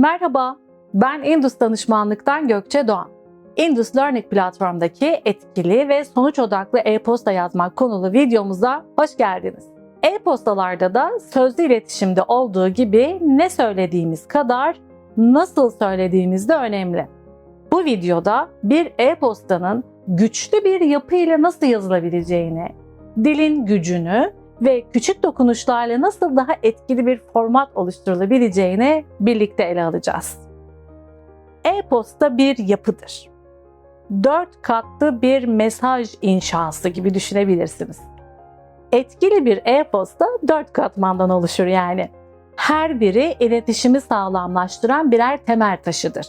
Merhaba, ben Indus Danışmanlık'tan Gökçe Doğan. Indus Learning platformdaki etkili ve sonuç odaklı e-posta yazmak konulu videomuza hoş geldiniz. E-postalarda da sözlü iletişimde olduğu gibi ne söylediğimiz kadar nasıl söylediğimiz de önemli. Bu videoda bir e-postanın güçlü bir yapı ile nasıl yazılabileceğini, dilin gücünü ve küçük dokunuşlarla nasıl daha etkili bir format oluşturulabileceğini birlikte ele alacağız. E-posta bir yapıdır. Dört katlı bir mesaj inşası gibi düşünebilirsiniz. Etkili bir e-posta dört katmandan oluşur yani. Her biri iletişimi sağlamlaştıran birer temel taşıdır.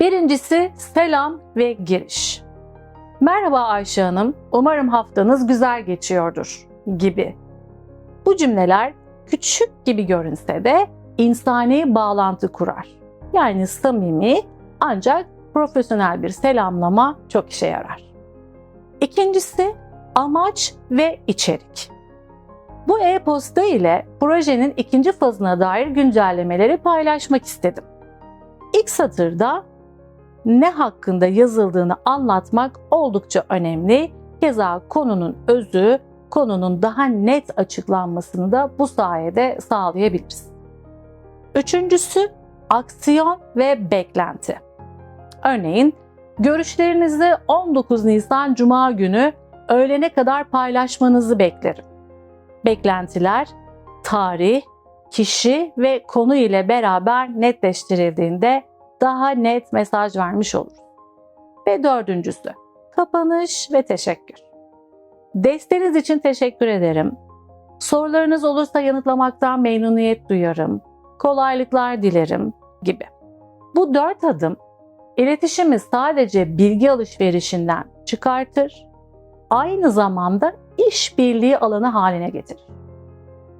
Birincisi selam ve giriş. Merhaba Ayşe Hanım, umarım haftanız güzel geçiyordur gibi. Bu cümleler küçük gibi görünse de insani bağlantı kurar. Yani samimi ancak profesyonel bir selamlama çok işe yarar. İkincisi amaç ve içerik. Bu e-posta ile projenin ikinci fazına dair güncellemeleri paylaşmak istedim. İlk satırda ne hakkında yazıldığını anlatmak oldukça önemli. Keza konunun özü, konunun daha net açıklanmasını da bu sayede sağlayabiliriz. Üçüncüsü aksiyon ve beklenti. Örneğin görüşlerinizi 19 Nisan Cuma günü öğlene kadar paylaşmanızı beklerim. Beklentiler tarih, kişi ve konu ile beraber netleştirildiğinde daha net mesaj vermiş olur. Ve dördüncüsü, kapanış ve teşekkür. Desteğiniz için teşekkür ederim. Sorularınız olursa yanıtlamaktan memnuniyet duyarım. Kolaylıklar dilerim gibi. Bu dört adım iletişimi sadece bilgi alışverişinden çıkartır, aynı zamanda işbirliği alanı haline getirir.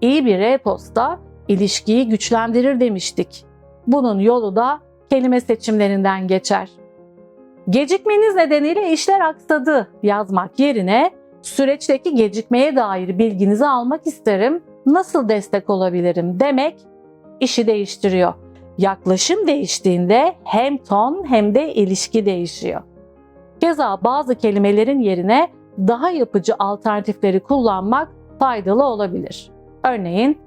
İyi bir e-posta ilişkiyi güçlendirir demiştik. Bunun yolu da kelime seçimlerinden geçer. Gecikmeniz nedeniyle işler aksadı yazmak yerine süreçteki gecikmeye dair bilginizi almak isterim, nasıl destek olabilirim demek işi değiştiriyor. Yaklaşım değiştiğinde hem ton hem de ilişki değişiyor. Keza bazı kelimelerin yerine daha yapıcı alternatifleri kullanmak faydalı olabilir. Örneğin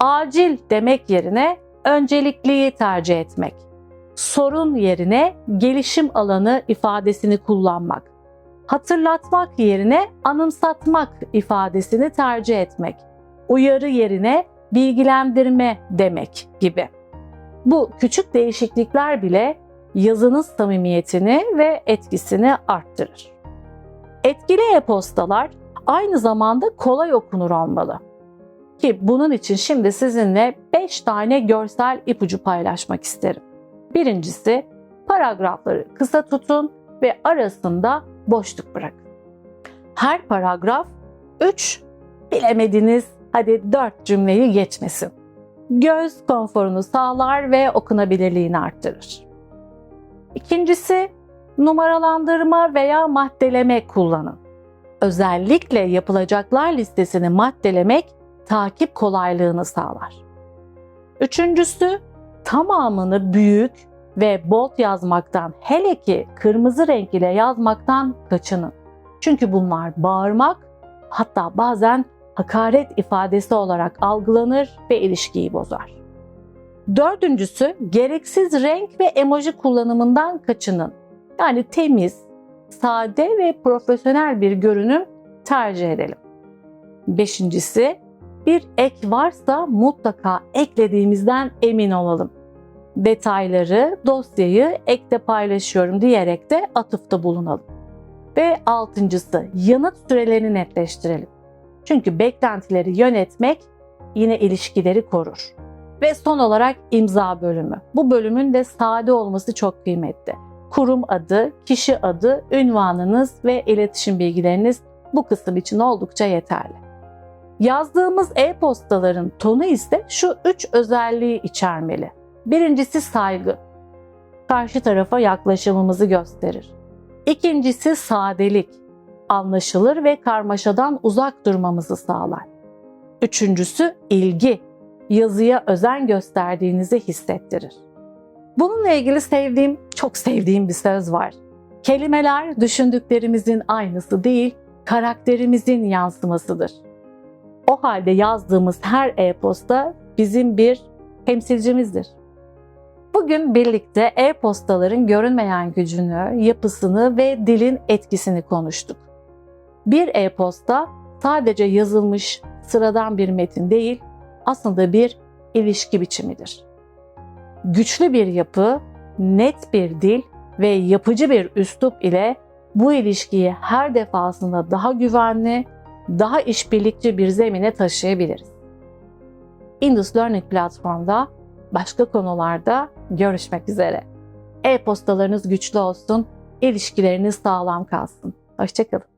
acil demek yerine öncelikliyi tercih etmek. Sorun yerine gelişim alanı ifadesini kullanmak. Hatırlatmak yerine anımsatmak ifadesini tercih etmek. Uyarı yerine bilgilendirme demek gibi. Bu küçük değişiklikler bile yazının samimiyetini ve etkisini arttırır. Etkili e-postalar aynı zamanda kolay okunur olmalı. Ki bunun için şimdi sizinle 5 tane görsel ipucu paylaşmak isterim. Birincisi paragrafları kısa tutun ve arasında boşluk bırakın. Her paragraf 3 bilemediniz hadi 4 cümleyi geçmesin. Göz konforunu sağlar ve okunabilirliğini arttırır. İkincisi numaralandırma veya maddeleme kullanın. Özellikle yapılacaklar listesini maddelemek takip kolaylığını sağlar. Üçüncüsü tamamını büyük ve bold yazmaktan hele ki kırmızı renk ile yazmaktan kaçının. Çünkü bunlar bağırmak hatta bazen hakaret ifadesi olarak algılanır ve ilişkiyi bozar. Dördüncüsü gereksiz renk ve emoji kullanımından kaçının. Yani temiz, sade ve profesyonel bir görünüm tercih edelim. Beşincisi bir ek varsa mutlaka eklediğimizden emin olalım. Detayları, dosyayı ekte paylaşıyorum diyerek de atıfta bulunalım. Ve altıncısı yanıt sürelerini netleştirelim. Çünkü beklentileri yönetmek yine ilişkileri korur. Ve son olarak imza bölümü. Bu bölümün de sade olması çok kıymetli. Kurum adı, kişi adı, ünvanınız ve iletişim bilgileriniz bu kısım için oldukça yeterli. Yazdığımız e-postaların tonu ise şu üç özelliği içermeli. Birincisi saygı. Karşı tarafa yaklaşımımızı gösterir. İkincisi sadelik. Anlaşılır ve karmaşadan uzak durmamızı sağlar. Üçüncüsü ilgi. Yazıya özen gösterdiğinizi hissettirir. Bununla ilgili sevdiğim, çok sevdiğim bir söz var. Kelimeler düşündüklerimizin aynısı değil, karakterimizin yansımasıdır. O halde yazdığımız her e-posta bizim bir temsilcimizdir. Bugün birlikte e-postaların görünmeyen gücünü, yapısını ve dilin etkisini konuştuk. Bir e-posta sadece yazılmış sıradan bir metin değil, aslında bir ilişki biçimidir. Güçlü bir yapı, net bir dil ve yapıcı bir üslup ile bu ilişkiyi her defasında daha güvenli, daha işbirlikçi bir zemine taşıyabiliriz. Indus Learning platformda başka konularda görüşmek üzere. E-postalarınız güçlü olsun, ilişkileriniz sağlam kalsın. Hoşçakalın.